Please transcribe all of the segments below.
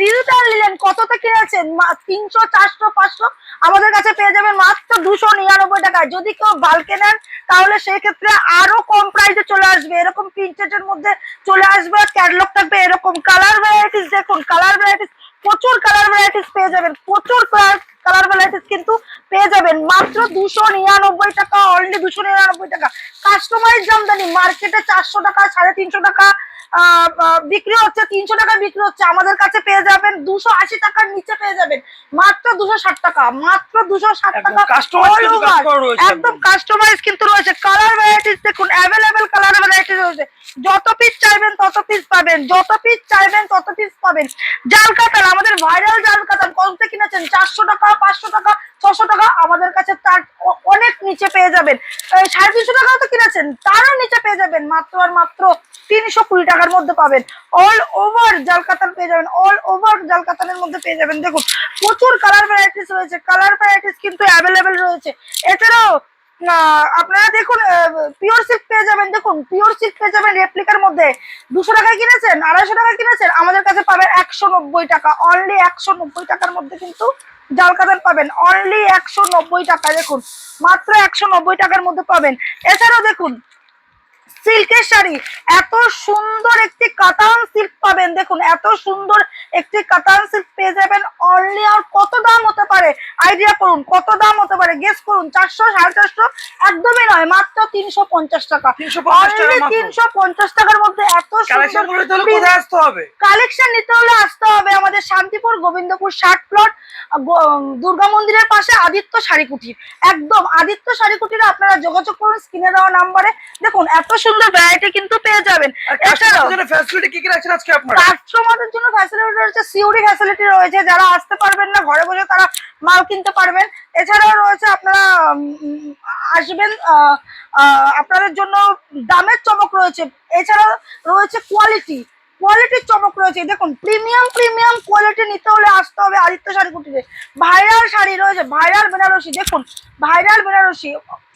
Digital নিলেন কততে কিনেছেন? তিনশো, চারশো, পাঁচশো? আমাদের কাছে পেয়ে যাবেন মাত্র দুশো নিরানব্বই টাকা যদি কেউ বালকে নেন, তাহলে সেই ক্ষেত্রে আরও কম প্রাইসে চলে আসবে। এরকম প্রিন্টেড মধ্যে চলে আসবে ক্যাটলগ থাকবে এরকম। কালার ভ্যারাইটিস দেখুন কালার ভ্যারাইটিস প্রচুর কালার ভ্যারাইটিস পেয়ে যাবেন প্রচুর কালার ভ্যারাইটিস কিন্তু পেয়ে যাবেন। মাত্র দুশো নিরানব্বই টাকা অনলি দুশো নিরানব্বই টাকা। কাস্টমাইজ জামদানি মার্কেটে চারশো টাকা সাড়ে তিনশো টাকা বিক্রি হচ্ছে তিনশো টাকা বিক্রি হচ্ছে। আমাদের কাছে পেয়ে যাবেন দুশো আশি টাকার নিচে পেয়ে যাবেন। মাত্র দুশো ষাট টাকা মাত্র দুশো ষাট টাকা একদম। কাস্টমাইজ কিন্তু রয়েছে। কালার ভ্যারাইটিস দেখুন অ্যাভেলেবেল কালার ভ্যারাইটিস রয়েছে। যত পিস চাইবেন তত পিস পাবেন। যত পিস চাইবেন তত পিস পাবেন। জাল কাতান আমাদের ভাইরাল জাল কাতান কত কিনেছেন চারশো টাকা, পাঁচশো টাকা, ছশো টাকা আমাদের কাছে তার অনেক নিচে পেয়ে যাবেন। সাড়ে তিনশো টাকাও তো কিনেছেন, তারও নিচে পেয়ে যাবেন, মাত্র আর মাত্র তিনশো কুড়ি টাকার মধ্যে পাবেন। অল ওভার জাল কাতান পেয়ে যাবেন অল ওভার জাল কাতানের মধ্যে পেয়ে যাবেন। দেখুন, প্রচুর কালার ভ্যারাইটিস রয়েছে কালার ভ্যারাইটিস কিন্তু অ্যাভেলেবেল রয়েছে। এছাড়াও আহ, আপনারা দেখুন পিওর সিল্ক পেয়ে যাবেন। দেখুন পিওর সিল্ক পেয়ে যাবেন রেপ্লিকার মধ্যে। দুশো টাকায় কিনেছেন? আড়াইশো টাকায় কিনেছেন? আমাদের কাছে পাবেন একশো নব্বই টাকা। অনলি একশো নব্বই টাকার মধ্যে কিন্তু জাল কাতান পাবেন। অনলি একশো নব্বই টাকা দেখুন মাত্র একশো নব্বই টাকার মধ্যে পাবেন। এছাড়াও দেখুন সিল্কের শাড়ি। এত সুন্দর একটি কাতান সিল্ক পাবেন। দেখুন এত সুন্দর একটি কাতান সিল্ক পেয়ে যাবেন অনলি আর কত দাম হতে পারে? আইডিয়া করুন কত দাম হতে পারে? গেস করুন চারশো সাড়ে চারশো একদমই নয় মাত্র তিনশো পঞ্চাশ টাকা। অনলি তিনশো পঞ্চাশ টাকার মধ্যে এত সুন্দর আসতে হবে? কালেকশন নিতে হলে আসতে হবে আমাদের শান্তিপুর গোবিন্দপুর ষাট প্লট দুর্গা মন্দিরের পাশে আদিত্য শাড়ি কুটির। একদম আদিত্য শাড়ি কুটিরে আপনারা যোগাযোগ করুন স্ক্রিনে দেওয়া নাম্বারে। দেখুন এত সুন্দর ভ্যারাইটি কিন্তু পেয়ে যাবেন। এছাড়াও কাস্টমারদের জন্য ফ্যাসিলিটি কি কি রাখছেন আজকে আপনারা? কাস্টমারদের জন্য ফ্যাসিলিটি রয়েছে সিউরি ফ্যাসিলিটি রয়েছে যারা আসতে পারবেন না ঘরে বসে তারা মাল কিনতে পারবেন। এছাড়াও রয়েছে আপনারা আসবেন আপনাদের জন্য দামের চমক রয়েছে। এছাড়াও রয়েছে কোয়ালিটি কোয়ালিটির চমক রয়েছে। দেখুন প্রিমিয়াম প্রিমিয়াম কোয়ালিটি নিতে হলে আসতে হবে আদিত্য শাড়ি কুটিরে। ভাইরাল শাড়ি রয়েছে ভাইরাল বেনারসি। দেখুন ভাইরাল বেনারসি।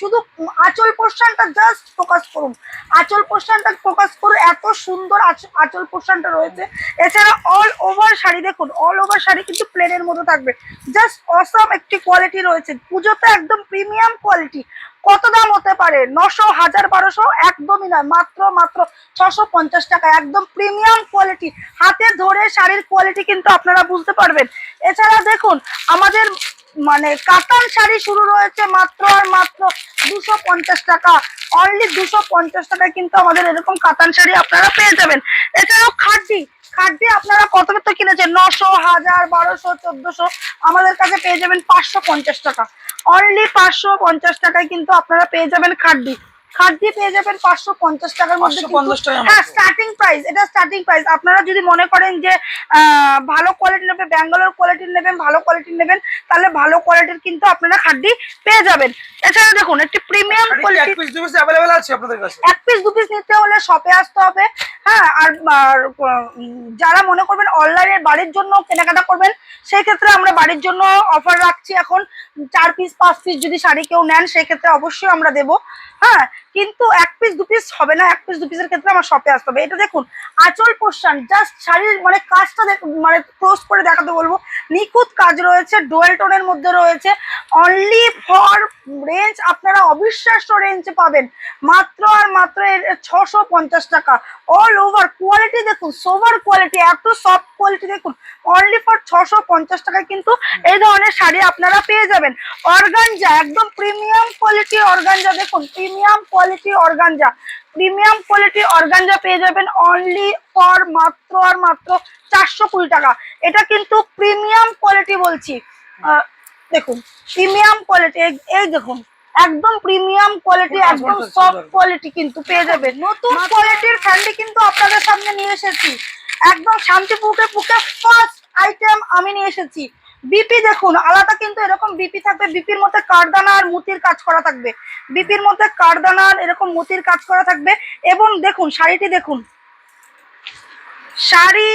শুধু আঁচল পোর্শনটা জাস্ট ফোকাস করুন। আঁচল পোর্শনটা ফোকাস করুন এত সুন্দর আঁচ- আঁচল পোর্শনটা রয়েছে। এছাড়া অল ওভার শাড়ি দেখুন অল ওভার শাড়ি কিন্তু প্লেনের মতো থাকবে। জাস্ট অসম একটি কোয়ালিটি রয়েছে। পুজোতে একদম প্রিমিয়াম কোয়ালিটি কত দাম হতে পারে? নশো, হাজার, বারোশো? একদমই নয়। মাত্র মাত্র ছশো পঞ্চাশ টাকা। একদম প্রিমিয়াম কোয়ালিটি হাতে ধরে শাড়ির কোয়ালিটি কিন্তু আপনারা বুঝতে পারবেন। এছাড়া দেখুন, আমাদের মানে কাতান শাড়ি শুরু রয়েছে মাত্র আর মাত্র দুশো পঞ্চাশ টাকা। অনলি দুশো পঞ্চাশ টাকায় কিন্তু আমাদের এরকম কাতান শাড়ি আপনারা পেয়ে যাবেন। এছাড়াও খাদ্যি খাদ্যি আপনারা কত কত কিনেছেন? নশো, হাজার, বারোশো, চোদ্দশো। আমাদের কাছে পেয়ে যাবেন পাঁচশো পঞ্চাশ টাকা। অনলি পাঁচশো পঞ্চাশ টাকায় কিন্তু আপনারা পেয়ে যাবেন খাদ্যি খাদ্যি পেয়ে যাবেন পাঁচশো পঞ্চাশ টাকার মধ্যে কিন্তু- 550 টাকা হ্যাঁ স্টার্টিং প্রাইস এটা স্টার্টিং প্রাইস আপনারা যদি মনে করেন যে ভালো কোয়ালিটি নেবেন ব্যাঙ্গালোর কোয়ালিটির নেবেন ভালো কোয়ালিটির নেবেন তাহলে ভালো কোয়ালিটির কিন্তু আপনারা খাদ্যি পেয়ে যাবেন। এছাড়া দেখুন একটি প্রিমিয়াম কোয়ালিটি এক পিস পিস আছে আপনাদের কাছে? এক পিস দু পিস নিতে হলে শপে আসতে হবে। হ্যাঁ আর যারা মনে করবেন অনলাইনে বাড়ির জন্য কেনাকাটা করবেন সেই ক্ষেত্রে আমরা বাড়ির জন্য অফার রাখছি এখন। চার পিস পাঁচ পিস যদি শাড়ি কেউ নেন সেই ক্ষেত্রে অবশ্যই আমরা দেবো। হ্যাঁ কিন্তু এক পিস দু পিস হবে না, এক পিস দু পিসের ক্ষেত্রে আমার শপে আসতে হবে। এটা দেখুন, আঁচল পোর্শন জাস্ট শাড়ির মানে কাজটা মানে ক্লোজ করে দেখাতে বলব। নিখুঁত কাজ রয়েছে ডুয়েল টোনের মধ্যে রয়েছে। অনলি ফর রেঞ্জ আপনারা অবিশ্বাস্য রেঞ্জে পাবেন। মাত্র আর মাত্র ছশো পঞ্চাশ টাকা। অল ওভার কোয়ালিটি দেখুন সোভার কোয়ালিটি এত সফট কোয়ালিটি দেখুন অনলি ফর ছশো পঞ্চাশ টাকায় কিন্তু এই ধরনের শাড়ি আপনারা পেয়ে যাবেন। অর্গানজা একদম প্রিমিয়াম কোয়ালিটি অর্গানজা দেখুন premium quality organza. Premium quality organza পেয়ে যাবেন অনলি ফর মাত্র আর মাত্র চারশো কুড়ি টাকা। এটা কিন্তু প্রিমিয়াম কোয়ালিটি বলছি। দেখুন প্রিমিয়াম কোয়ালিটি এই দেখুন একদম প্রিমিয়াম কোয়ালিটি একদম সফট কোয়ালিটি কিন্তু পেয়ে যাবেন। নতুন কোয়ালিটির ফ্যান্ডি কিন্তু আপনাদের সামনে নিয়ে এসেছি। একদম শান্তিপুরকে পুকে ফার্স্ট আইটেম আমি নিয়ে এসেছি। বিপি দেখুন, আলাদা কিন্তু এরকম বিপি থাকবে। বিপির মধ্যে কারদানা আর মুতির কাজ করা থাকবে। বিপির মধ্যে কারদানা আর এরকম মুতির কাজ করা থাকবে এবং দেখুন, শাড়িটি দেখুন। শাড়ি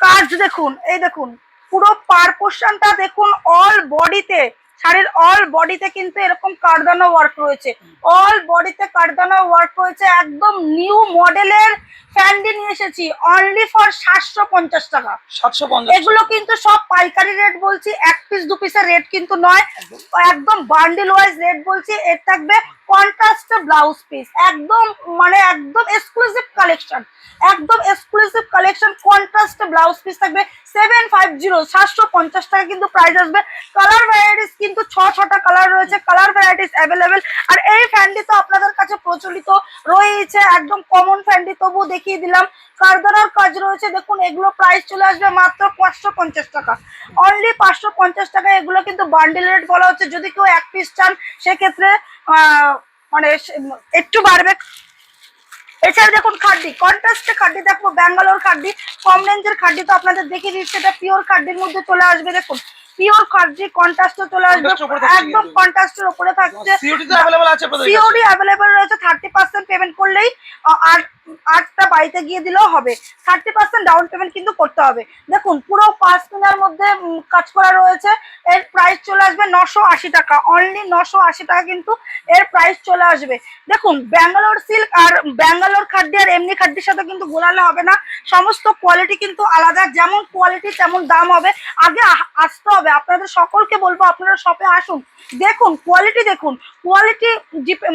কাজ দেখুন, এই দেখুন, পুরো পার পোর্শনটা দেখুন অল বডিতে শাড়ির অল বডিতে কিন্তু এরকম কারদানা ওয়ার্ক রয়েছে। অল বডিতে কারদানা ওয়ার্ক রয়েছে একদম নিউ মডেলের ফ্যান্ডি নিয়ে এসেছি অনলি ফর সাতশো পঞ্চাশ টাকা। সাতশো পঞ্চাশ এগুলো কিন্তু সব পাইকারি রেট বলছি এক পিস দু পিসের রেট কিন্তু নয় একদম বান্ডিল ওয়াইজ রেট বলছি এর থাকবে কন্ট্রাস্ট ব্লাউজ পিস একদম মানে একদম এক্সক্লুসিভ কালেকশন একদম exclusive collection contrast blouse piece থাকবে সেভেন ফাইভ জিরো সাতশো পঞ্চাশ টাকা কিন্তু প্রাইস আসবে। কালার ভ্যারাইটিস কিন্তু ছ, ছটা কালার রয়েছে কালার ভ্যারাইটিস অ্যাভেলেবেল আর এই ফ্যান্ডি তো আপনাদের কাছে প্রচলিত রয়েছে একদম কমন ফ্যান্ডি তবু দেখিয়ে দিলাম। কারদানার কাজ রয়েছে, দেখুন এগুলো প্রাইস চলে আসবে মাত্র পাঁচশো পঞ্চাশ টাকা। অনলি পাঁচশো পঞ্চাশ টাকা এগুলো কিন্তু বান্ডেল রেট বলা হচ্ছে। যদি কেউ এক পিস চান, সেক্ষেত্রে মানে একটু বাড়বে। এছাড়া দেখুন খাড্ডি কন্ট্রাস্টে খাড্ডি দেখব ব্যাঙ্গালোর খাড্ডি, কম রেঞ্জের খাড্ডি তো আপনাদের দেখিয়ে দিচ্ছে, এটা পিওর খাড্ডির মধ্যে চলে আসবে, দেখুন। পিওর খাড্ডি কন্ট্রাস্টে চলে আসবে। একদম কন্ট্রাস্টের উপরে থাকছে। সিওটি তো অ্যাভেলেবল আছে আপনাদের সিওডি অ্যাভেলেবল রয়েছে থার্টি পার্সেন্ট পেমেন্ট করলেই আর আটটা বাড়িতে গিয়ে দিলেও হবে। থার্টি পার্সেন্ট ডাউন পেমেন্ট কিন্তু করতে হবে। দেখুন পুরো পাঁচ দিনের মধ্যে কাজ করা রয়েছে। এর প্রাইস চলে আসবে নশো আশি টাকা। অনলি নশো আশি টাকা কিন্তু এর প্রাইস চলে আসবে। দেখুন ব্যাঙ্গালোর সিল্ক আর ব্যাঙ্গালোর খাদ্য আর এমনি খাদ্যের সাথে কিন্তু গোলালে হবে না। সমস্ত কোয়ালিটি কিন্তু আলাদা। যেমন কোয়ালিটি তেমন দাম হবে। আগে আসতে হবে। আপনাদের সকলকে বলব, আপনারা শপে আসুন। দেখুন কোয়ালিটি দেখুন। কোয়ালিটি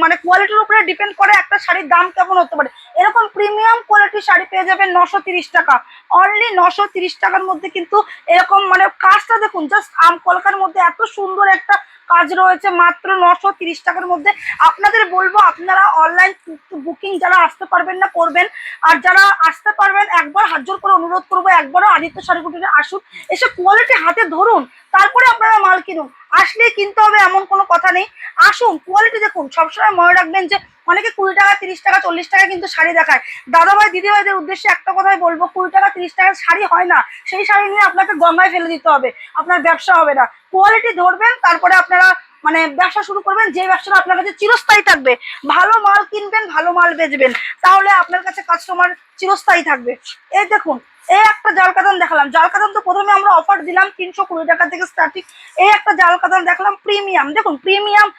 মানে কোয়ালিটির উপরে ডিপেন্ড করে একটা শাড়ির দাম কেমন হতে পারে। এরকম প্রিমিয়াম কোয়ালিটির শাড়ি পেয়ে যাবেন নশো টাকা। অনলি নশো টাকার মধ্যে কিন্তু এরকম মানে কাজটা দেখুন জাস্ট আম কলকার মধ্যে এত সুন্দর একটা কাজ রয়েছে মাত্র নশো তিরিশ টাকার মধ্যে। আপনাদের বলব, আপনারা অনলাইন বুকিং যারা আসতে পারবেন না, করবেন। আর যারা আসতে পারবেন, একবার হাত জোর করে অনুরোধ করব, একবারও আদিত্য শাড়ি আসুন। এসে কোয়ালিটি হাতে ধরুন, তারপরে আপনারা মাল কিনুন। আসলেই কিনতে হবে এমন কোনো কথা নেই। আসুন কোয়ালিটি দেখুন। সবসময় মনে রাখবেন যে অনেকে কুড়ি টাকা, তিরিশ টাকা, চল্লিশ টাকা কিন্তু শাড়ি দেখায়। দাদা ভাই দিদি ভাইদের উদ্দেশ্যে একটা কথাই বলব, কুড়ি টাকা, তিরিশ টাকার শাড়ি হয় না। সেই শাড়ি নিয়ে আপনাকে গঙ্গায় ফেলে দিতে হবে। আপনার ব্যবসা হবে না। কোয়ালিটি ধরবেন, তারপরে আপনারা মানে ব্যবসা শুরু করবেন যে ব্যবসাটা আপনার কাছে চিরস্থায়ী থাকবে। ভালো মাল কিনবেন, ভালো মাল বেচবেন। তাহলে আপনার কাছে কাস্টমার চিরস্থায়ী থাকবে। এই দেখুন এই একটা জাল কাতান দেখালাম। জাল কাতান তো প্রথমে আমরা অফার দিলাম তিনশো কুড়ি টাকা থেকে স্টার্টিং এই একটা জাল কাতান দেখালাম প্রিমিয়াম দেখুন প্রিমিয়াম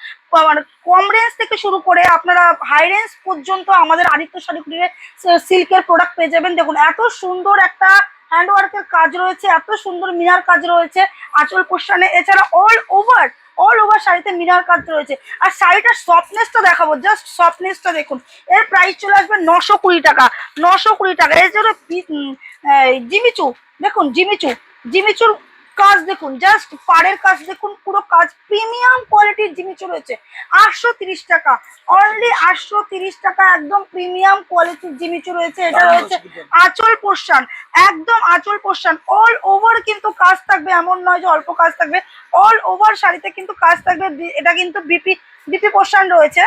মানে কম রেঞ্জ থেকে শুরু করে আপনারা হাই রেঞ্জ পর্যন্ত আমাদের আদিত্য শাড়ি কুটিরে সিল্কের প্রোডাক্ট পেয়ে যাবেন। দেখুন, এত সুন্দর একটা হ্যান্ডওয়ার্কের কাজ রয়েছে, এত সুন্দর মিনার কাজ রয়েছে, আঁচল পোষণে। এছাড়া অল ওভার অল ওভার শাড়িতে মিনার কাজ রয়েছে। আর শাড়িটার সফটনেসটা দেখাবো জাস্ট সফটনেসটা দেখুন। এর প্রাইস চলে আসবে নশো কুড়ি টাকা, নশো কুড়ি টাকা। এর জন্য জিমিচু, দেখুন জিমিচু, জিমিচুর কাজ দেখুন জাস্ট পাড়ের কাজ দেখুন পুরো কাজ প্রিমিয়াম কোয়ালিটির জিমিচু রয়েছে। আটশো তিরিশ টাকা অনলি আটশো তিরিশ টাকা একদম প্রিমিয়াম কোয়ালিটির জিমিচু রয়েছে। এটা রয়েছে। আঁচল পোর্শন একদম আঁচল পোর্শন অল ওভার কিন্তু কাজ থাকবে এমন নয় যে অল্প কাজ থাকবে অল ওভার শাড়িতে কিন্তু কাজ থাকবে এটা কিন্তু বিপি বিপি পোর্শন রয়েছে।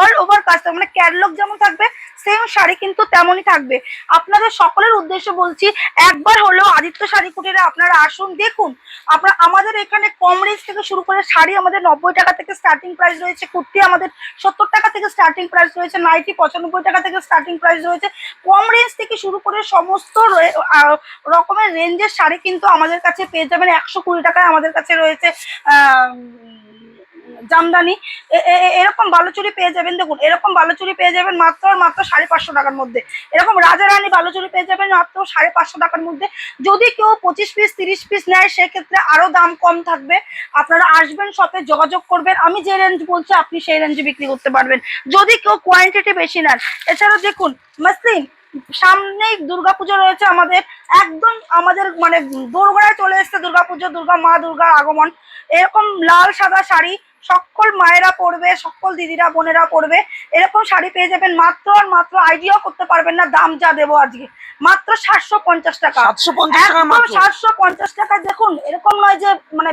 অল ওভার কাজ থাকবে। মানে ক্যাটলগ যেমন থাকবে সেম শাড়ি কিন্তু তেমনই থাকবে। আপনাদের সকলের উদ্দেশ্যে বলছি, একবার হলেও আদিত্য শাড়ি কুটিরে আপনারা আসুন, দেখুন। আপনার, আমাদের এখানে কম রেঞ্জ থেকে শুরু করে শাড়ি আমাদের নব্বই টাকা থেকে স্টার্টিং প্রাইস রয়েছে, কুর্তি আমাদের সত্তর টাকা থেকে স্টার্টিং প্রাইস রয়েছে নাইটি পঁচানব্বই টাকা থেকে স্টার্টিং প্রাইস রয়েছে। কম রেঞ্জ থেকে শুরু করে সমস্ত রকমের রেঞ্জের শাড়ি কিন্তু আমাদের কাছে পেয়ে যাবেন। একশো কুড়ি টাকায় আমাদের কাছে রয়েছে জামদানি এরকম বালুচুরি পেয়ে যাবেন। দেখুন, এরকম বালুচুরি পেয়ে যাবেন মাত্র মাত্র সাড়ে পাঁচশো টাকার মধ্যে। এরকম রাজা রাজারানী বালুচুরি পেয়ে যাবেন মাত্র সাড়ে পাঁচশো টাকার মধ্যে। যদি কেউ পঁচিশ পিস তিরিশ পিস নেয়, সেক্ষেত্রে আরও দাম কম থাকবে। আপনারা আসবেন শপে যোগাযোগ করবেন। আমি যে রেঞ্জ বলছি, আপনি সেই রেঞ্জে বিক্রি করতে পারবেন। যদি কেউ কোয়ান্টিটি বেশি নেন, এছাড়াও দেখুন মাসলিন সামনেই দুর্গাপুজো রয়েছে আমাদের। একদম আমাদের মানে দোরগোড়ায় চলে এসছে দুর্গাপুজো, দুর্গা মা দুর্গার আগমন। এরকম লাল, সাদা শাড়ি সকল মায়েরা পরবে সকল দিদিরা বোনেরা পরবে এরকম শাড়ি পেয়ে যাবেন মাত্র আর মাত্র আইডিয়াও করতে পারবেন না দাম যা দেবো আজকে। মাত্র সাতশো পঞ্চাশ টাকা। সাতশো পঞ্চাশ টাকা একদম সাতশো পঞ্চাশ টাকা দেখুন এরকম নয় যে মানে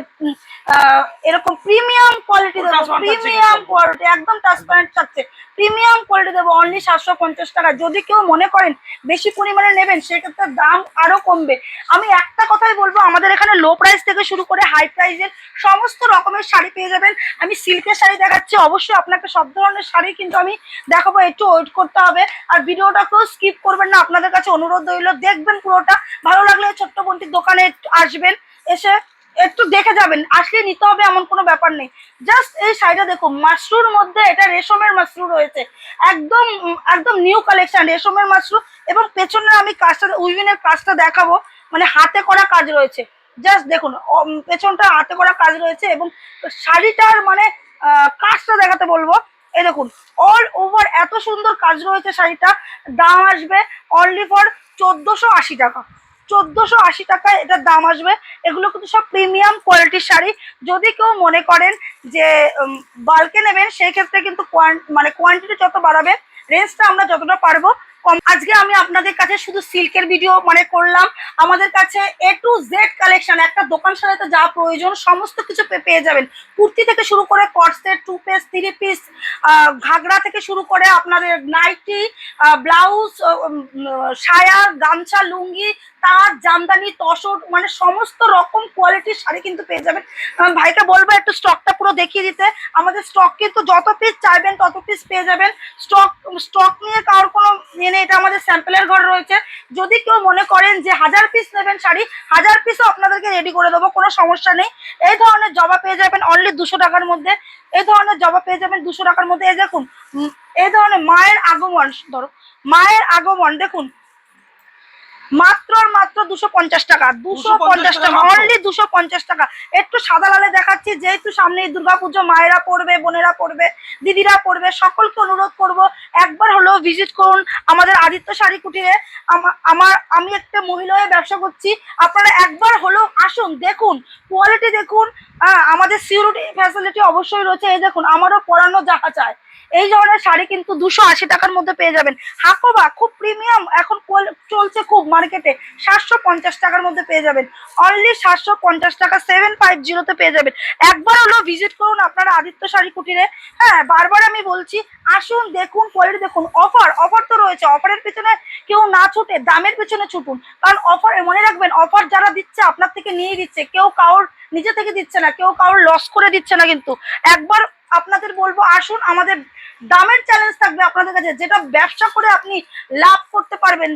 এরকম প্রিমিয়াম কোয়ালিটি দেবো। প্রিমিয়াম কোয়ালিটি একদম ট্রান্সপারেন্ট থাকছে। প্রিমিয়াম কোয়ালিটি দেবো অনলি সাতশো পঞ্চাশ টাকা। যদি কেউ মনে করেন বেশি পরিমাণে নেবেন সেক্ষেত্রে দাম আরও কমবে। আমি একটা কথাই বলব আমাদের এখানে লো প্রাইস থেকে শুরু করে হাই প্রাইসের সমস্ত রকমের শাড়ি পেয়ে যাবেন। আমি সিল্কের শাড়ি দেখাচ্ছি, অবশ্যই আপনাকে সব ধরনের শাড়ি কিন্তু আমি দেখাবো, একটু ওয়েট করতে হবে। আর ভিডিওটাকেও স্কিপ করবেন না, আপনাদের কাছে অনুরোধ রইল, দেখবেন পুরোটা। ভালো লাগলে ছোট্ট বোনটির দোকানে আসবেন, এসে একটু দেখে যাবেন, আসলে নিতে হবে এমন কোনো ব্যাপার নেই। জাস্ট এই শাড়িটা দেখুন, মাশরুর মধ্যে এটা রেশমের মাশরু রয়েছে। একদম একদম নিউ কালেকশন রেশমের মাশরু এবং পেছনে আমি কাজটা, উইভিনের কাজটা দেখাবো মানে হাতে করা কাজ রয়েছে। জাস্ট দেখুন পেছনটা হাতে করা কাজ রয়েছে এবং শাড়িটার মানে কাজটা দেখাতে বলব। এই দেখুন অল ওভার এত সুন্দর কাজ রয়েছে শাড়িটা। দাম আসবে অনলি ফর চোদ্দোশো আশি টাকা। চোদ্দোশো আশি টাকায় এটার দাম আসবে। এগুলো কিন্তু সব প্রিমিয়াম কোয়ালিটির শাড়ি। যদি কেউ মনে করেন যে বাল্কে নেবেন, সেই ক্ষেত্রে কিন্তু মানে কোয়ান্টিটি যত বাড়াবে রেঞ্জটা আমরা যতটা পারব কম আজকে আমি আপনাদের কাছে শুধু সিল্কের ভিডিও মানে করলাম। আমাদের কাছে এ টু জেড কালেকশন একটা দোকান সাজাতে যা প্রয়োজন, সমস্ত কিছু পেয়ে যাবেন। কুর্তি থেকে শুরু করে কটসেট two piece three piece ghagra থেকে শুরু করে আপনাদের নাইটি ব্লাউজ সায়া, গামছা, লুঙ্গি, তার, জামদানি, তসর মানে সমস্ত রকম কোয়ালিটির শাড়ি কিন্তু পেয়ে যাবেন। ভাইকে বলব একটু স্টকটা পুরো দেখিয়ে দিতে। আমাদের স্টক কিন্তু যত পিস চাইবেন তত পিস পেয়ে যাবেন। স্টক স্টক নিয়ে কারোর কোনো নেই এটা আমাদের স্যাম্পেলের ঘর রয়েছে। যদি কেউ মনে করেন যে হাজার পিস নেবেন শাড়ি, হাজার পিসও আপনাদেরকে রেডি করে দেবো, কোনো সমস্যা নেই। এই ধরনের জবা পেয়ে যাবেন অনলি দুশো টাকার মধ্যে। এই ধরনের জবা পেয়ে যাবেন দুশো টাকার মধ্যে। এই দেখুন এই ধরনের মায়ের আগমন, ধরো, মায়ের আগমন, দেখুন মাত্র আর মাত্র দুশো পঞ্চাশ টাকা দুশো পঞ্চাশ টাকা অনলি দুশো পঞ্চাশ টাকা। একটু সাদা লালে দেখাচ্ছি যেহেতু সামনে দুর্গাপুজো মায়েরা পড়বে বোনেরা পড়বে দিদিরা পড়বে সকলকে অনুরোধ করব একবার হলেও ভিজিট করুন আমাদের আদিত্য শাড়ি কুটিরে। আমার আমি একটা মহিলা হয়ে ব্যবসা করছি আপনারা একবার হলেও আসুন দেখুন কোয়ালিটি দেখুন আমাদের সিউরিটি ফ্যাসিলিটি অবশ্যই রয়েছে এই দেখুন আমারও পরানো যাহা চায় এই ধরনের শাড়ি কিন্তু দুশো আশি টাকার মধ্যে পেয়ে যাবেন। হাকোবা খুব প্রিমিয়াম এখন চলছে খুব মার্কেটে সাতশো পঞ্চাশ টাকার মধ্যে পেয়ে যাবেন। অনলি সাতশো পঞ্চাশ টাকা সেভেন ফাইভ জিরোতে পেয়ে যাবেন। একবার হলেও ভিজিট করুন আপনারা আদিত্য শাড়ি কুটিরে। হ্যাঁ বারবার আমি বলছি, আসুন, দেখুন কোয়ালিটি দেখুন। অফার অফার তো রয়েছে। অফারের পিছনে কেউ না ছুটে, দামের পিছনে ছুটুন। কারণ অফার মনে রাখবেন অফার যারা দিচ্ছে, আপনার থেকে নিয়ে দিচ্ছে। কেউ কারোর নিজে থেকে দিচ্ছে না, কেউ কারোর লস করে দিচ্ছে না কিন্তু। একবার আপনাদের বলব, আসুন আমাদের দামের চ্যালেঞ্জ থাকবে আপনাদের কাছে, যেটা ব্যবসা করে আপনি লাভ করতে পারবেন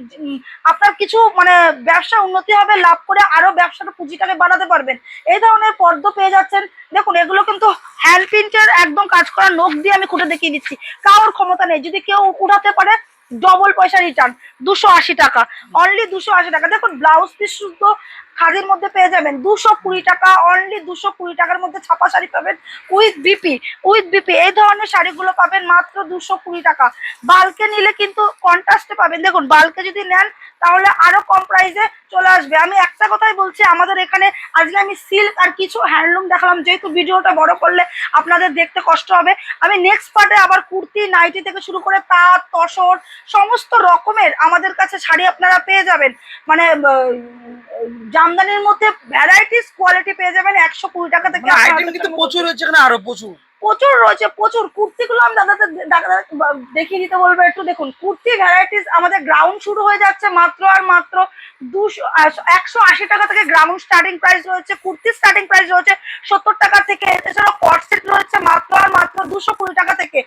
আপনার কিছু মানে ব্যবসা উন্নতি হবে, লাভ করে আরও ব্যবসাটা পুঁজিটাকে বাড়াতে পারবেন। এই ধরনের পর্দ পেয়ে যাচ্ছেন। দেখুন, এগুলো কিন্তু হ্যান্ড প্রিন্টের একদম কাজ করা নখ দিয়ে আমি খুঁটে দেখিয়ে দিচ্ছি। কারোর ক্ষমতা নেই। যদি কেউ উঠাতে পারে ডবল পয়সা রিটার্ন দুশো আশি টাকা অনলি দুশো আশি টাকা। দেখুন ব্লাউজ পিস শুদ্ধ খাদির মধ্যে পেয়ে যাবেন। দুশো কুড়ি টাকা অনলি দুশো কুড়ি টাকার মধ্যে ছাপা শাড়ি পাবেন উইথ বিপি উইথ বিপি এই ধরনের শাড়িগুলো পাবেন মাত্র দুশো কুড়ি টাকা। বাল্কে নিলে কিন্তু কন্ট্রাস্টে পাবেন। দেখুন বাল্কে যদি নেন তাহলে আরও কম প্রাইসে চলে আসবে। আমি একটা কথাই বলছি আমাদের এখানে আজকে আমি সিল্ক আর কিছু হ্যান্ডলুম দেখালাম। যেহেতু ভিডিওটা বড় করলে আপনাদের দেখতে কষ্ট হবে। আমি নেক্সট পার্টে আবার কুর্তি নাইটি থেকে শুরু করে তাঁত তসর সমস্ত রকমের আমাদের কাছে শাড়ি আপনারা পেয়ে যাবেন। মানে আহ, জামদানির মধ্যে ভ্যারাইটিস কোয়ালিটি পেয়ে যাবেন একশো কুড়ি টাকা থেকে মানে আইটেম কিন্তু প্রচুর রয়েছে এখানে আরও প্রচুর। প্রচুর রয়েছে, প্রচুর। কুর্তিগুলো আমি দাদা দেখিয়ে দিতে বলব একটু দেখুন। কুর্তি ভ্যারাইটিস আমাদের গ্রাউন্ড শুরু হয়ে যাচ্ছে মাত্র আর মাত্র দুশো একশো আশি টাকা থেকে গ্রাউন্ড স্টার্টিং প্রাইস রয়েছে। কুর্তির স্টার্টিং প্রাইস রয়েছে সত্তর টাকা থেকে, এছাড়াও কট সেট রয়েছে মাত্র আর মাত্র দুশো কুড়ি টাকা থেকে।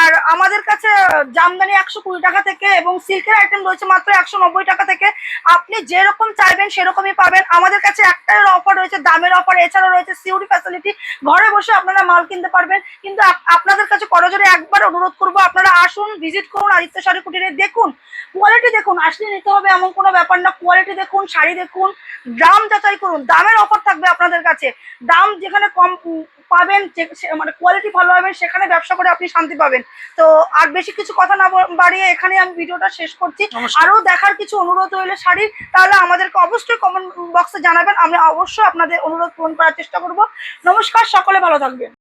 আর আমাদের কাছে জামদানি একশো কুড়ি টাকা থেকে এবং সিল্কের আইটেম রয়েছে মাত্র একশো নব্বই টাকা থেকে। আপনি যেরকম চাইবেন সেরকমই পাবেন। আমাদের কাছে একটাই অফার রয়েছে, দামের অফার এছাড়াও রয়েছে সিউরি ফ্যাসিলিটি ঘরে বসে আপনারা মাল কিনতে পারবেন। কিন্তু আপ- আপনাদের কাছে করজোরে একবার অনুরোধ করব আপনারা আসুন ভিজিট করুন আদিত্য শাড়ি কুটিরে দেখুন। কোয়ালিটি দেখুন আসলে নিতে হবে এমন কোনো ব্যাপার না। কোয়ালিটি দেখুন শাড়ি দেখুন দাম যাচাই করুন। দামের অফার থাকবে আপনাদের কাছে। দাম যেখানে কম পাবেন মানে কোয়ালিটি ভালো হবে সেখানে ব্যবসা করে আপনি শান্তি পাবেন। তো আর বেশি কিছু কথা না বাড়িয়ে এখানে আমি ভিডিওটা শেষ করছি। আরও দেখার কিছু অনুরোধ রইলে শাড়ির তাহলে আমাদেরকে অবশ্যই কমেন্ট বক্সে জানাবেন। আমরা অবশ্যই আপনাদের অনুরোধ পূরণ করার চেষ্টা করব। নমস্কার সকলে ভালো থাকবেন।